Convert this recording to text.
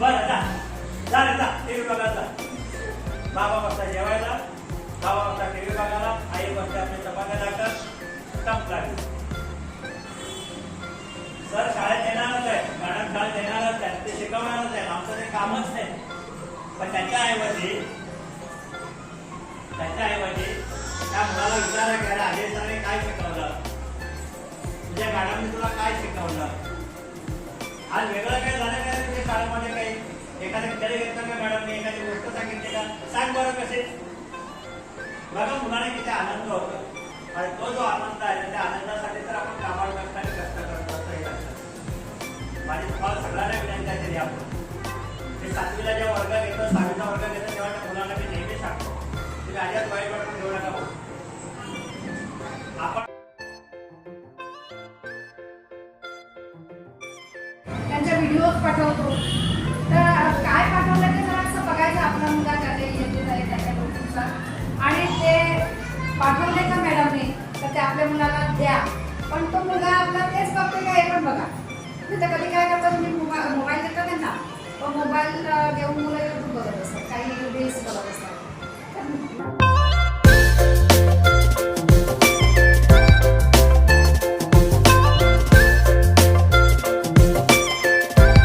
बरं जा. जा रे जा. टी व्ही बघायला बाबा बसता जेवायला. बाबा बसता टीव्ही बघायला आई बसते आपली चपात्या टाकत संपला सर शाळेत येणारच आहे. मॅडम शाळेत येणारच आहे. ते शिकवणारच आहे. आमचं ते कामच नाही. पण त्याच्या ऐवजी त्याच्या ऐवजी त्या मुलाला विचारा घ्यायला हे सरांनी काय शिकवलं? तुझ्या मॅडमने तुला काय शिकवलं? आज वेगळं काय झालं काय एखादं विद्यालय घेतलं का मॅडमने एखादी गोष्ट सांगितली का? सांग बरं कसे? बघा मुलाने किती आनंद होतो. आणि तो जो आनंद आहे त्या आनंदासाठी तर आपण कामाला कष्टाने कष्ट करतो असं हे लक्षात. माझी तुम्हाला सगळ्यांना विनंती आहे तरी आपण. मी सातवीला जेव्हा वर्ग घेतो सहावीचा वर्ग घेतो तेव्हा त्या मुलांना मी नेहमी सांगतो तुम्ही आधी वाईट वाटून घेऊ नका भाऊ. आपण त्यांच्या व्हिडिओज पाठवतो. त्याच्या आणि ते पाठवले का मॅडमने? तर ते आपल्या मुलाला द्या. पण तो मुलगा आपला तेच बघतो का? हे पण बघा. तुम्ही तर कधी काय करतो तुम्ही मोबाईल